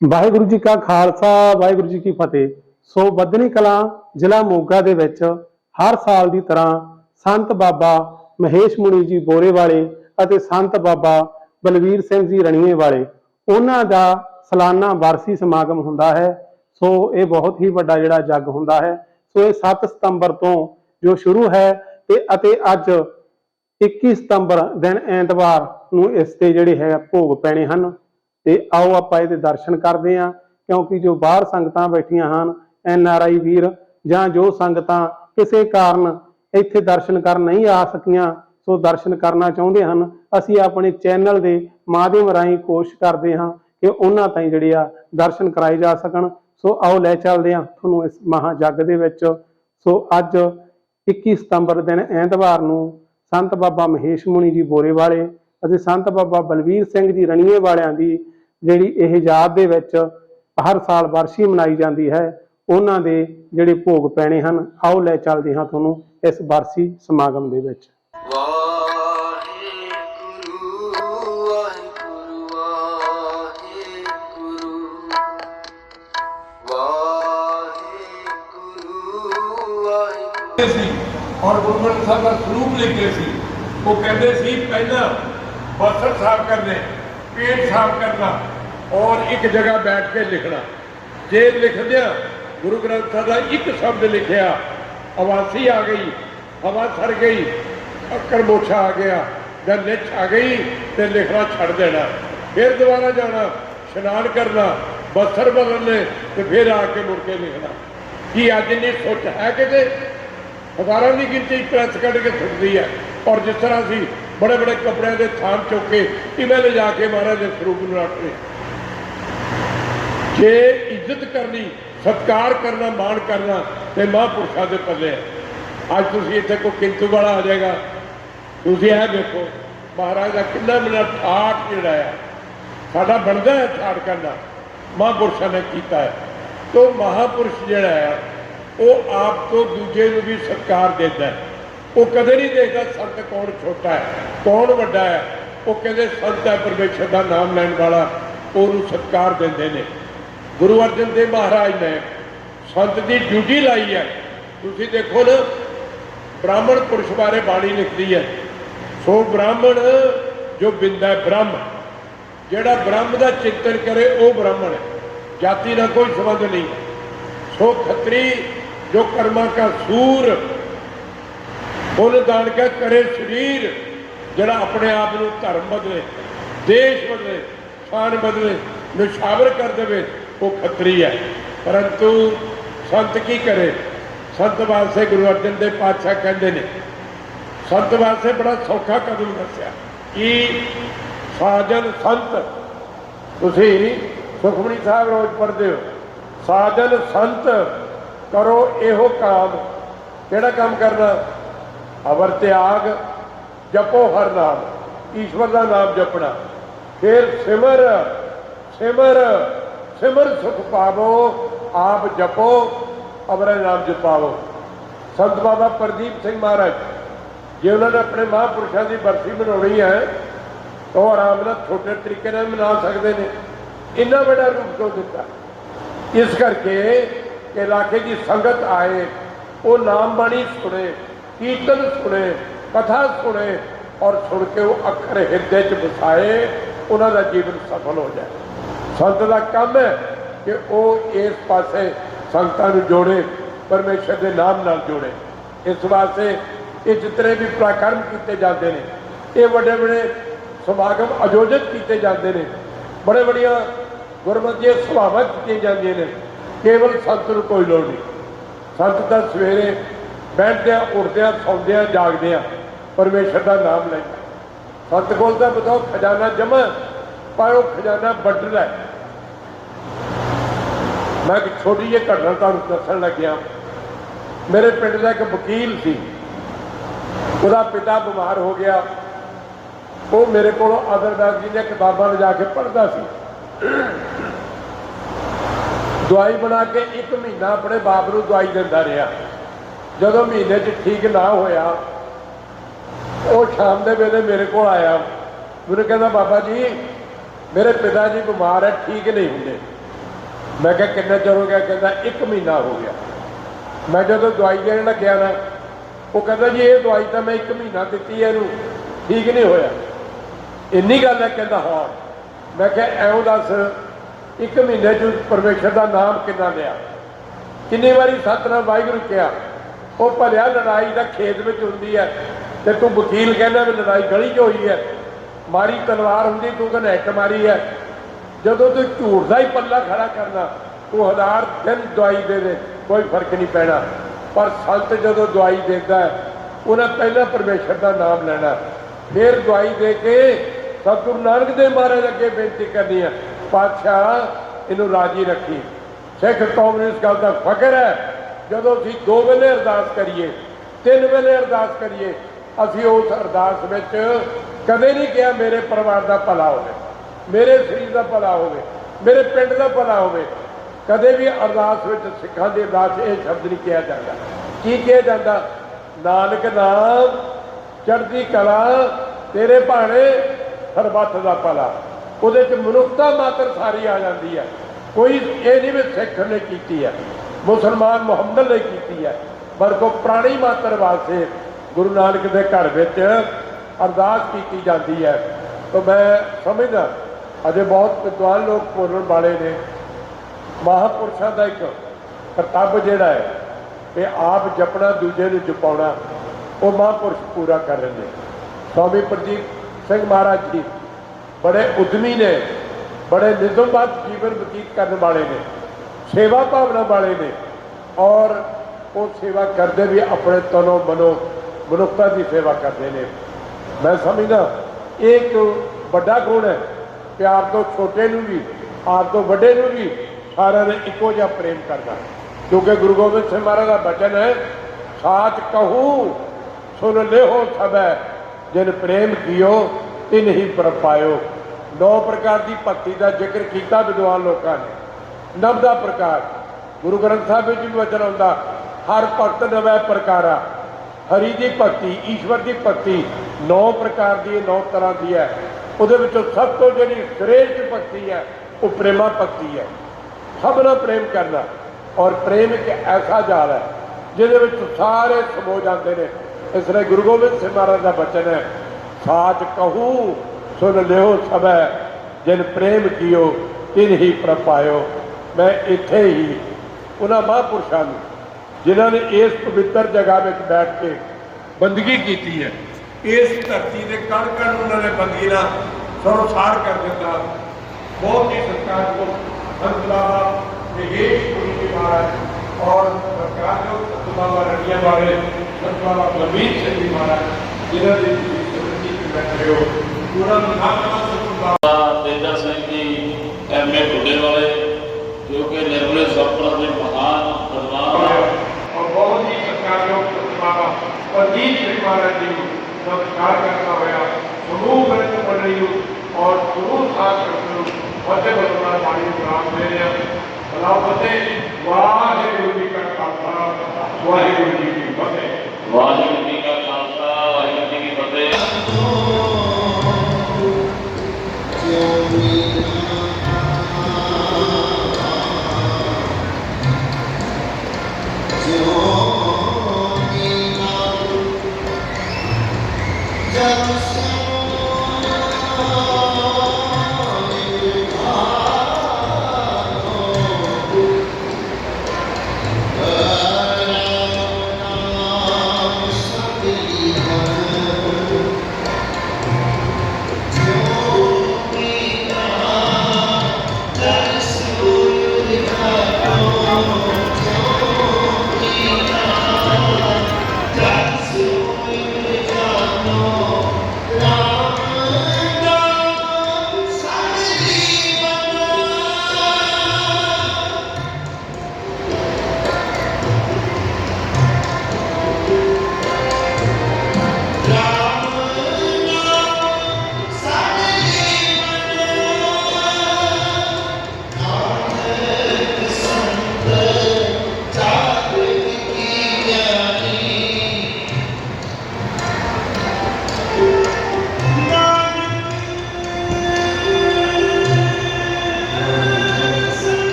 ਵਾਹਿਗੁਰੂ ਜੀ ਕਾ ਖਾਲਸਾ, ਵਾਹਿਗੁਰੂ ਜੀ ਕੀ ਫਤਿਹ। ਸੋ ਬੱਦਨੀ ਕਲਾਂ ਜ਼ਿਲ੍ਹਾ ਮੋਗਾ ਦੇ ਵਿੱਚ ਹਰ ਸਾਲ ਦੀ ਤਰ੍ਹਾਂ ਸੰਤ ਬਾਬਾ ਮਹੇਸ਼ ਮੁਨੀ ਜੀ ਬੋਰੇ ਵਾਲੇ ਅਤੇ ਸੰਤ ਬਾਬਾ ਬਲਵੀਰ ਸਿੰਘ ਜੀ ਰਣੀਏ ਵਾਲੇ, ਉਹਨਾਂ ਦਾ ਸਾਲਾਨਾ ਵਾਰਸੀ ਸਮਾਗਮ ਹੁੰਦਾ ਹੈ। ਸੋ ਇਹ ਬਹੁਤ ਹੀ ਵੱਡਾ ਜਿਹੜਾ ਜੱਗ ਹੁੰਦਾ ਹੈ। ਸੋ ਇਹ 7 ਸਤੰਬਰ ਤੋਂ ਜੋ ਸ਼ੁਰੂ ਹੈ ਤੇ ਅਤੇ ਅੱਜ 21 ਸਤੰਬਰ ਦਿਨ ਐਤਵਾਰ ਨੂੰ ਇਸ ਤੇ ਜਿਹੜੇ ਹੈ ਭੋਗ ਪੈਣੇ ਹਨ। ਤੇ ਆਓ ਆਪਾਂ ਇਹਦੇ ਦਰਸ਼ਨ ਕਰਦੇ ਹਾਂ, ਕਿਉਂਕਿ ਜੋ ਬਾਹਰ ਸੰਗਤਾਂ ਬੈਠੀਆਂ ਹਨ, ਐਨ ਆਰ ਆਈ ਵੀਰ ਜਾਂ ਜੋ ਸੰਗਤਾਂ ਕਿਸੇ ਕਾਰਨ ਇੱਥੇ ਦਰਸ਼ਨ ਕਰਨ ਨਹੀਂ ਆ ਸਕੀਆਂ, ਸੋ ਦਰਸ਼ਨ ਕਰਨਾ ਚਾਹੁੰਦੇ ਹਨ, ਅਸੀਂ ਆਪਣੇ ਚੈਨਲ ਦੇ ਮਾਧਿਅਮ ਰਾਹੀਂ ਕੋਸ਼ਿਸ਼ ਕਰਦੇ ਹਾਂ ਕਿ ਉਹਨਾਂ ਤਾਈਂ ਜਿਹੜੇ ਆ ਦਰਸ਼ਨ ਕਰਾਏ ਜਾ ਸਕਣ। ਸੋ ਆਓ ਲੈ ਚੱਲਦੇ ਹਾਂ ਤੁਹਾਨੂੰ ਇਸ ਮਹਾ ਜੱਗ ਦੇ ਵਿੱਚ। ਸੋ ਅੱਜ 21 ਸਤੰਬਰ ਦਿਨ ਐਤਵਾਰ ਨੂੰ ਸੰਤ ਬਾਬਾ ਮਹੇਸ਼ ਮੁਨੀ ਜੀ ਬੋਰੇ ਵਾਲੇ ਅਤੇ ਸੰਤ ਬਾਬਾ ਬਲਵੀਰ ਸਿੰਘ ਜੀ ਰਣੀਏ ਵਾਲਿਆਂ ਦੀ ਜਿਹੜੀ ਇਹ ਯਾਦ ਦੇ ਵਿੱਚ ਹਰ ਸਾਲ ਵਰਸ਼ੀ ਮਨਾਈ ਜਾਂਦੀ ਹੈ, ਉਹਨਾਂ ਦੇ ਜਿਹੜੇ ਭੋਗ ਪੈਣੇ ਹਨ, ਆਓ ਲੈ ਚੱਲਦੇ ਹਾਂ ਤੁਹਾਨੂੰ ਇਸ ਵਰਸੀ ਸਮਾਗਮ ਦੇ ਵਿੱਚ। ਸੀ ਔਰ ਗੁਰੂ ਗ੍ਰੰਥ ਸਾਹਿਬ ਦਾ ਸਰੂਪ ਲਿਖਦੇ ਸੀ। ਉਹ ਕਹਿੰਦੇ ਸੀ, ਪਹਿਲਾਂ ਬਸਰ ਸਾਫ਼ ਕਰਨੇ ਪੇਟ ਸਾਫ਼ ਕਰਨਾ ਔਰ ਇੱਕ ਜਗ੍ਹਾ ਬੈਠ ਕੇ ਲਿਖਣਾ। ਜੇ ਲਿਖਦਿਆਂ ਗੁਰੂ ਗ੍ਰੰਥ ਸਾਹਿਬ ਦਾ ਇੱਕ ਸ਼ਬਦ ਲਿਖਿਆ, ਅਵਾਸੀ ਆ ਗਈ, ਹਵਾ ਸਰ ਗਈ ਅੱਕਰ ਮੋਛਾ ਆ ਗਿਆ, ਜਾਂ ਨਿਛ ਆ ਗਈ ਤੇ ਲਿਖਣਾ ਛੱਡ ਦੇਣਾ। ਫਿਰ ਦੁਬਾਰਾ ਜਾਣਾ, ਇਸ਼ਨਾਨ ਕਰਨਾ, ਬਸਰ ਬਦਲਨੇ ਤੇ ਫਿਰ ਆ ਕੇ ਮੁੜ ਕੇ ਲਿਖਣਾ। ਕੀ ਅੱਜ ਇੰਨੀ ਸੋਚ ਹੈ ਕਿਤੇ? ਹਜ਼ਾਰਾਂ ਦੀ ਗਿਣਤੀ ਪ੍ਰੈਸ ਕੱਢ ਕੇ ਸੁੱਟਦੀ ਹੈ। ਔਰ ਜਿਸ ਤਰ੍ਹਾਂ ਅਸੀਂ ਬੜੇ ਬੜੇ ਕੱਪੜਿਆਂ ਦੇ ਥਾਨ ਚੁੱਕ ਕੇ ਇਵੇਂ ਲਿਜਾ ਕੇ ਮਹਾਰਾਜ ਦੇ ਸਰੂਪ ਨੂੰ ਰੱਖਦੇ ਜੇ ਇੱਜ਼ਤ ਕਰਨੀ, ਸਤਕਾਰ ਕਰਨਾ, ਮਾਣ ਕਰਨਾ, ਤੇ ਮਹਾਂਪੁਰਸ਼ਾਂ ਦੇ ਪੱਲੇ ਹੈ। ਅੱਜ ਤੁਸੀਂ ਇੱਥੇ ਕੋਈ ਕਿੰਤੂ ਵਾਲਾ ਆ ਜਾਏਗਾ। ਤੁਸੀਂ ਇਹ ਦੇਖੋ, ਮਹਾਰਾਜ ਦਾ ਕਿੰਨਾ ਮੇਰਾ ਠਾਠ ਜਿਹੜਾ ਆ, ਸਾਡਾ ਬਣਦਾ ਹੈ ਠਾਠ ਕਰਨਾ। ਮਹਾਂਪੁਰਸ਼ਾਂ ਨੇ ਕੀਤਾ ਹੈ। ਤੋ ਮਹਾਂਪੁਰਸ਼ ਜਿਹੜਾ ਹੈ, ਉਹ ਆਪ ਤੋਂ ਦੂਜੇ ਨੂੰ ਵੀ ਸਤਕਾਰ ਦਿੰਦਾ ਹੈ। ਉਹ ਕਦੇ ਨਹੀਂ ਦੇਖਦਾ ਸੰਤ ਕੌਣ ਛੋਟਾ ਹੈ, ਕੌਣ ਵੱਡਾ ਹੈ। ਉਹ ਕਹਿੰਦੇ ਸੰਤ ਹੈ ਪਰਮੇਸ਼ਰ ਦਾ ਨਾਮ ਲੈਣ ਵਾਲਾ, ਉਹਨੂੰ ਸਤਕਾਰ ਦਿੰਦੇ ਨੇ। ਗੁਰੂ ਅਰਜਨ ਦੇਵ ਮਹਾਰਾਜ ਨੇ ਸੰਤ ਦੀ ਡਿਊਟੀ ਲਾਈ ਹੈ। ਤੁਸੀਂ ਦੇਖੋ ਨਾ, ਬ੍ਰਾਹਮਣ ਪੁਰਸ਼ ਬਾਰੇ ਬਾਣੀ ਲਿਖਦੀ ਹੈ। ਸੋ ਬ੍ਰਾਹਮਣ ਜੋ ਬਿੰਦਾ ਹੈ, ਬ੍ਰਹਮ। ਜਿਹੜਾ ਬ੍ਰਹਮ ਦਾ ਚਿੰਤਨ ਕਰੇ, ਉਹ ਬ੍ਰਾਹਮਣ ਹੈ। ਜਾਤੀ ਨਾਲ ਕੋਈ ਸੰਬੰਧ ਨਹੀਂ। ਸੋ ਖੱਤਰੀ ਜੋ ਕਰਮਾ ਕਾ ਸੂਰ ਉਹਨ ਦਾਨ ਕਾ ਕਰੇ ਸਰੀਰ, ਜਿਹੜਾ ਆਪਣੇ ਆਪ ਨੂੰ ਧਰਮ ਬਦਲੇ, ਦੇਸ਼ ਬਦਲੇ ਸ਼ਾਨ ਬਦਲੇ, ਨਿਸ਼ਾਵਰ ਕਰ ਦੇਵੇ, ਉਹ ਖੱਤਰੀ ਹੈ। ਪਰੰਤੂ ਸੰਤ ਕੀ ਕਰੇ? ਸੰਤ ਵਾਸਤੇ ਗੁਰੂ ਅਰਜਨ ਦੇ ਪਾਤਸ਼ਾਹ ਕਹਿੰਦੇ ਨੇ, ਸੰਤ ਵਾਸਤੇ ਬੜਾ ਸੌਖਾ ਕਦਮ ਦੱਸਿਆ ਕਿ ਸਾਜਨ ਸੰਤ, ਤੁਸੀਂ ਸੁਖਮਨੀ ਸਾਹਿਬ ਰੋਜ਼ ਪੜ੍ਹਦੇ ਹੋ, ਸਾਜਨ ਸੰਤ ਕਰੋ ਇਹੋ ਕਾਮ। ਕਿਹੜਾ ਕੰਮ ਕਰਨਾ? ਅਵਰ ਤਿਆਗ, ਜਪੋ ਹਰ ਨਾਮ, ਈਸ਼ਵਰ ਦਾ ਨਾਮ ਜਪਣਾ। ਫਿਰ ਸਿਮਰ ਸਿਮਰ ਸਿਮਰ ਸੁਖ ਪਾਵੋ, ਆਪ ਜਪੋ, ਅਵਰ ਨਾਮ ਜਪਾਵੋ। ਸੰਤ ਬਾਬਾ ਪ੍ਰਦੀਪ ਸਿੰਘ ਮਹਾਰਾਜ, ਜੇ ਉਹਨਾਂ ਨੇ ਆਪਣੇ ਮਹਾਂਪੁਰਸ਼ਾਂ ਦੀ ਬਰਸੀ ਮਨਾਉਣੀ ਹੈ, ਤਾਂ ਉਹ ਆਰਾਮ ਨਾਲ ਛੋਟੇ ਤਰੀਕੇ ਨਾਲ ਮਨਾ ਸਕਦੇ ਨੇ। ਇੰਨਾ ਵੱਡਾ ਰੂਪ ਕਿਉਂ ਦਿੱਤਾ? ਇਸ ਕਰਕੇ ਇਲਾਕੇ ਦੀ ਸੰਗਤ ਆਏ, ਉਹ ਨਾਮ ਬਾਣੀ ਸੁਣੇ ਕੀਰਤਨ ਸੁਣੇ, ਕਥਾ ਸੁਣੇ ਔਰ ਸੁਣ ਕੇ ਉਹ ਅੱਖਰ ਹਿਰਦੇ 'ਚ ਵਸਾਏ, ਉਹਨਾਂ ਦਾ ਜੀਵਨ ਸਫਲ ਹੋ ਜਾਏ। ਸੰਤ ਦਾ ਕੰਮ ਹੈ ਕਿ ਉਹ ਇਸ ਪਾਸੇ ਸੰਗਤਾਂ ਨੂੰ ਜੋੜੇ, ਪਰਮੇਸ਼ਰ ਦੇ ਨਾਮ ਨਾਲ ਜੋੜੇ। ਇਸ ਵਾਸਤੇ ਇਹ ਜਿਤਨੇ ਵੀ ਪ੍ਰਕਰਮ ਕੀਤੇ ਜਾਂਦੇ ਨੇ, ਇਹ ਵੱਡੇ ਵੱਡੇ ਸਮਾਗਮ ਆਯੋਜਿਤ ਕੀਤੇ ਜਾਂਦੇ ਨੇ। ਬੜੇ ਬੜੀਆਂ ਗੁਰਮਤਿ ਸੁਭਾਵਾਂ ਕੀਤੀਆਂ ਜਾਂਦੀਆਂ ਨੇ। ਕੇਵਲ ਸੰਤ ਨੂੰ ਕੋਈ ਲੋੜ ਨਹੀਂ। ਸੰਤ ਤਾਂ ਸਵੇਰੇ ਬੈਠਦਿਆਂ ਉੱਠਦਿਆਂ, ਸੌਂਦਿਆਂ, ਜਾਗਦਿਆਂ ਪਰਮੇਸ਼ਰ ਦਾ ਨਾਮ ਲੈਂਦਾ ਸੰਤ ਕੋਲ ਤਾਂ ਬਤਾਓ, ਖਜ਼ਾਨਾ ਜਮਾ ਪਰ ਉਹ ਖਜ਼ਾਨਾ ਵੱਡਦਾ ਹੈ। ਮੈਂ ਇੱਕ ਛੋਟੀ ਜਿਹੀ ਘਟਨਾ ਤੁਹਾਨੂੰ ਦੱਸਣ ਲੱਗਿਆ। ਮੇਰੇ ਪਿੰਡ ਦਾ ਇੱਕ ਵਕੀਲ ਸੀ। ਉਹਦਾ ਪਿਤਾ ਬਿਮਾਰ ਹੋ ਗਿਆ। ਉਹ ਮੇਰੇ ਕੋਲੋਂ ਅਦਰਬੈਦ ਜੀ ਦੀਆਂ ਕਿਤਾਬਾਂ ਲਿਜਾ ਕੇ ਪੜ੍ਹਦਾ ਸੀ। ਦਵਾਈ ਬਣਾ ਕੇ ਇੱਕ ਮਹੀਨਾ ਆਪਣੇ ਬਾਪ ਨੂੰ ਦਵਾਈ ਦਿੰਦਾ ਰਿਹਾ। ਜਦੋਂ ਮਹੀਨੇ 'ਚ ਠੀਕ ਨਾ ਹੋਇਆ, ਉਹ ਸ਼ਾਮ ਦੇ ਵੇਲੇ ਮੇਰੇ ਕੋਲ ਆਇਆ। ਮੈਨੂੰ ਕਹਿੰਦਾ, ਬਾਬਾ ਜੀ, ਮੇਰੇ ਪਿਤਾ ਜੀ ਬਿਮਾਰ ਹੈ, ਠੀਕ ਨਹੀਂ ਹੁੰਦੇ। ਮੈਂ ਕਿਹਾ, ਕਿੰਨਾ ਚਿਰ ਹੋ ਗਿਆ? ਕਹਿੰਦਾ 1 ਮਹੀਨਾ ਹੋ ਗਿਆ। ਮੈਂ ਜਦੋਂ ਦਵਾਈ ਦੇਣ ਲੱਗਿਆ ਨਾ, ਉਹ ਕਹਿੰਦਾ, ਜੀ, ਇਹ ਦਵਾਈ ਤਾਂ ਮੈਂ 1 ਮਹੀਨਾ ਦਿੱਤੀ ਹੈ ਇਹਨੂੰ, ਠੀਕ ਨਹੀਂ ਹੋਇਆ। ਇੰਨੀ ਗੱਲ ਹੈ, ਕਹਿੰਦਾ, ਹਾਂ। ਮੈਂ ਕਿਹਾ, ਐਉਂ ਦੱਸ, ਇੱਕ ਮਹੀਨੇ ਚ ਪਰਮੇਸ਼ਰ ਦਾ ਨਾਮ ਕਿੰਨਾ ਲਿਆ? ਕਿੰਨੀ ਵਾਰੀ ਸਤਨਾਮ ਵਾਹਿਗੁਰੂ ਕਿਹਾ ਉਹ ਭਲਿਆ ਲੜਾਈ ਦਾ ਖੇਤ ਵਿੱਚ ਹੁੰਦੀ ਹੈ ਤੇ ਤੂੰ ਵਕੀਲ ਕਹਿੰਦਾ ਵੀ ਲੜਾਈ ਗਲੀ 'ਚ ਹੋਈ ਹੈ। ਮਾਰੀ ਤਲਵਾਰ ਹੁੰਦੀ, ਤੂੰ ਕਹਿੰਦਾ ਇੱਕ ਮਾਰੀ ਹੈ। ਜਦੋਂ ਤੂੰ ਝੂਠ ਦਾ ਹੀ ਪੱਲਾ ਖੜਾ ਕਰਨਾ, ਤੂੰ ਹਜ਼ਾਰ ਦਿਨ ਦਵਾਈ ਦੇ ਦੇ, ਕੋਈ ਫ਼ਰਕ ਨਹੀਂ ਪੈਣਾ। ਪਰ ਸੰਤ ਜਦੋਂ ਦਵਾਈ ਦਿੰਦਾ ਹੈ, ਉਹਨਾਂ ਪਹਿਲਾਂ ਪਰਮੇਸ਼ਰ ਦਾ ਨਾਮ ਲੈਣਾ। ਫਿਰ ਦਵਾਈ ਦੇ ਕੇ ਸਤਿਗੁਰੂ ਨਾਨਕ ਦੇਵ ਮਹਾਰਾਜ ਅੱਗੇ ਬੇਨਤੀ ਕਰਨੀ ਹੈ। ਪਾਤਸ਼ਾਹ, ਇਹਨੂੰ ਰਾਜੀ ਰੱਖੀ। ਸਿੱਖ ਕੌਮ ਨੂੰ ਇਸ ਗੱਲ ਦਾ ਫਖਰ ਹੈ ਜਦੋਂ ਅਸੀਂ ਦੋ ਵੇਲੇ ਅਰਦਾਸ ਕਰੀਏ, ਤਿੰਨ ਵੇਲੇ ਅਰਦਾਸ ਕਰੀਏ, ਅਸੀਂ ਉਸ ਅਰਦਾਸ ਵਿੱਚ ਕਦੇ ਨਹੀਂ ਕਿਹਾ ਮੇਰੇ ਪਰਿਵਾਰ ਦਾ ਭਲਾ ਹੋਵੇ, ਮੇਰੇ ਸਰੀਰ ਦਾ ਭਲਾ ਹੋਵੇ, ਮੇਰੇ ਪਿੰਡ ਦਾ ਭਲਾ ਹੋਵੇ। ਕਦੇ ਵੀ ਅਰਦਾਸ ਵਿੱਚ ਸਿੱਖਾਂ ਦੀ ਅਰਦਾਸ ਇਹ ਸ਼ਬਦ ਨਹੀਂ ਕਿਹਾ ਜਾਂਦਾ। ਕੀ ਕਿਹਾ ਜਾਂਦਾ? ਨਾਨਕ ਨਾਮ, ਚੜ੍ਹਦੀ ਕਲਾ, ਤੇਰੇ ਭਾਣੇ ਸਰਬੱਤ ਦਾ ਭਲਾ। ਉਹਦੇ 'ਚ ਮਨੁੱਖਤਾ ਮਾਤਰ ਸਾਰੀ ਆ ਜਾਂਦੀ ਹੈ। ਕੋਈ ਇਹ ਨਹੀਂ ਵੀ ਸਿੱਖ ਨੇ ਕੀਤੀ ਹੈ। ਮੁਸਲਮਾਨ ਮੁਹੰਮਦ ਲਈ ਕੀਤੀ ਹੈ। ਪਰ ਕੋ ਪ੍ਰਾਣੀ ਮਾਤਰ ਵਾਸਤੇ ਗੁਰੂ ਨਾਨਕ ਦੇ ਘਰ ਵਿੱਚ ਅਰਦਾਸ ਕੀਤੀ ਜਾਂਦੀ ਹੈ। ਤਾਂ ਮੈਂ ਸਮਝਦਾ, ਅਜੇ ਬਹੁਤ ਵਿਦਵਾਨ ਲੋਕ ਬੋਲਣ ਵਾਲੇ ਨੇ। ਮਹਾਪੁਰਸ਼ਾਂ ਦਾ ਇੱਕ ਕਰਤੱਵ ਜਿਹੜਾ ਹੈ ਕਿ ਆਪ ਜਪਣਾ, ਦੂਜੇ ਨੂੰ ਜਪਾਉਣਾ, ਉਹ ਮਹਾਪੁਰਸ਼ ਪੂਰਾ ਕਰ ਰਹੇ ਨੇ। ਸਵਾਮੀ ਪ੍ਰਦੀਪ ਸਿੰਘ ਮਹਾਰਾਜ ਜੀ ਬੜੇ ਉਦਮੀ ਨੇ, ਬੜੇ ਨਿਜ਼ਮਬੱਧ ਜੀਵਨ ਬਤੀਤ ਕਰਨ ਵਾਲੇ ਨੇ। ਸੇਵਾ ਭਾਵਨਾ ਵਾਲੇ ਨੇ ਔਰ ਉਹ ਸੇਵਾ ਕਰਦੇ ਵੀ ਆਪਣੇ ਤਨੋਂ ਮਨੋਂ ਮਨੁੱਖਤਾ ਦੀ ਸੇਵਾ ਕਰਦੇ ਨੇ। ਮੈਂ ਸਮਝਦਾ, ਇਹ ਇੱਕ ਵੱਡਾ ਗੁਣ ਹੈ। ਪਿਆਰ ਤੋਂ ਛੋਟੇ ਨੂੰ ਵੀ ਆਪ ਤੋਂ ਵੱਡੇ ਨੂੰ ਵੀ ਸਾਰਿਆਂ ਨੇ ਇੱਕੋ ਜਿਹਾ ਪ੍ਰੇਮ ਕਰਨਾ। ਕਿਉਂਕਿ ਗੁਰੂ ਗੋਬਿੰਦ ਸਿੰਘ ਮਹਾਰਾਜ ਦਾ ਬਚਨ ਹੈ, ਸਾਚ ਕਹੂ, ਸੁਨ ਲਿਓ ਸਭੈ, ਜਿਨ ਪ੍ਰੇਮ ਕੀਓ, ਤਿਨ ਹੀ ਪ੍ਰਪਾਇਓ ਨੌ ਪ੍ਰਕਾਰ ਦੀ ਭਗਤੀ ਦਾ ਜ਼ਿਕਰ ਕੀਤਾ ਵਿਦਵਾਨ ਲੋਕਾਂ ਨੇ। ਨਵ ਦਾ ਪ੍ਰਕਾਰ। ਗੁਰੂ ਗ੍ਰੰਥ ਸਾਹਿਬ ਵਿੱਚ ਵੀ ਵਚਨ ਆਉਂਦਾ, ਹਰ ਭਗਤ ਨਵੇਂ ਪ੍ਰਕਾਰਾ। ਹਰੀ ਦੀ ਭਗਤੀ, ਈਸ਼ਵਰ ਦੀ ਭਗਤੀ, ਨੌ ਪ੍ਰਕਾਰ ਦੀ, ਨੌ ਤਰ੍ਹਾਂ ਦੀ ਹੈ। ਉਹਦੇ ਵਿੱਚੋਂ ਸਭ ਤੋਂ ਜਿਹੜੀ ਸ੍ਰੇਸ਼ਟ ਭਗਤੀ ਹੈ, ਉਹ ਪ੍ਰੇਮਾ ਭਗਤੀ ਹੈ। ਸਭ ਨਾਲ ਪ੍ਰੇਮ ਕਰਨਾ। ਔਰ ਪ੍ਰੇਮ ਇੱਕ ਐਸਾ ਜਾਲ ਹੈ, ਜਿਹਦੇ ਵਿੱਚ ਸਾਰੇ ਸਮੋ ਜਾਂਦੇ ਨੇ। ਇਸ ਲਈ ਗੁਰੂ ਗੋਬਿੰਦ ਸਿੰਘ ਮਹਾਰਾਜ ਦਾ ਬਚਨ ਹੈ, ਸਾਚ ਕਹੂ ਸੁਣ ਲਿਓ ਸਭੈ, ਜਿਨ ਪ੍ਰੇਮ ਕੀਓ, ਤਿਨ ਹੀ ਪ੍ਰਪਾਇਓ ਮੈਂ ਇੱਥੇ ਹੀ ਉਹਨਾਂ ਮਹਾਂਪੁਰਸ਼ਾਂ ਨੂੰ ਜਿਨ੍ਹਾਂ ਨੇ ਇਸ ਪਵਿੱਤਰ ਜਗ੍ਹਾ ਵਿੱਚ ਬੈਠ ਕੇ ਬੰਦਗੀ ਕੀਤੀ ਹੈ ਇਸ ਧਰਤੀ ਦੇ ਕਣ ਕਣ ਉਹਨਾਂ ਨੇ ਬੰਦਗੀ ਨਾਲ ਸਰੋਸਾਰ ਕਰ ਦਿੱਤਾ ਬਹੁਤ ਹੀ ਸਰਕਾਰ को संत बाबा महेश पुरी जी महाराज और सरकार को संत बाबा रनिया वाले संत बाबा बलबीर सिंह जी महाराज जिन्होंने स्मृति में बैठे हो पूरा मुकाबला संत बाबा ਤੇਜਾ ਸਿੰਘ ਜੀ ਐਮਏ ਬੁੱਢੇ भारत जी, नमस्कार करता हुआ ज़रूर प्रयत्न तो कर रही हूँ और ज़रूर साथ करती हूँ। फतेह बदला पानी प्राप्त ले रहे सलामते वाहिगुरु जी का खालसा। वाहिगुरु जी की फतेह। वाहिगुरु जी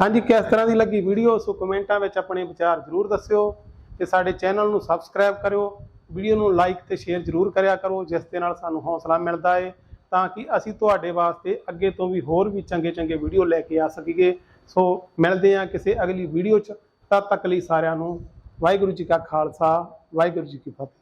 ਹਾਂਜੀ, ਕਿਸ ਤਰ੍ਹਾਂ ਦੀ ਲੱਗੀ ਵੀਡੀਓ ਸੋ ਕਮੈਂਟਾਂ ਵਿੱਚ ਆਪਣੇ ਵਿਚਾਰ ਜ਼ਰੂਰ ਦੱਸਿਓ ਤੇ ਸਾਡੇ ਚੈਨਲ ਨੂੰ ਸਬਸਕ੍ਰਾਈਬ ਕਰਿਓ। ਵੀਡੀਓ ਨੂੰ ਲਾਈਕ ਤੇ ਸ਼ੇਅਰ ਜ਼ਰੂਰ ਕਰਿਆ ਕਰੋ, ਜਿਸ ਦੇ ਨਾਲ ਸਾਨੂੰ ਹੌਸਲਾ ਮਿਲਦਾ ਏ, ਤਾਂ ਕਿ ਅਸੀਂ ਤੁਹਾਡੇ ਵਾਸਤੇ ਅੱਗੇ ਤੋਂ ਵੀ ਹੋਰ ਵੀ ਚੰਗੇ ਚੰਗੇ ਵੀਡੀਓ ਲੈ ਕੇ ਆ ਸਕੀਏ। ਸੋ ਮਿਲਦੇ ਹਾਂ ਕਿਸੇ ਅਗਲੀ ਵੀਡੀਓ 'ਚ। ਤਦ ਤੱਕ ਲਈ ਸਾਰਿਆਂ ਨੂੰ ਵਾਹਿਗੁਰੂ ਜੀ ਕਾ ਖਾਲਸਾ, ਵਾਹਿਗੁਰੂ ਜੀ ਕੀ ਫਤਿਹ।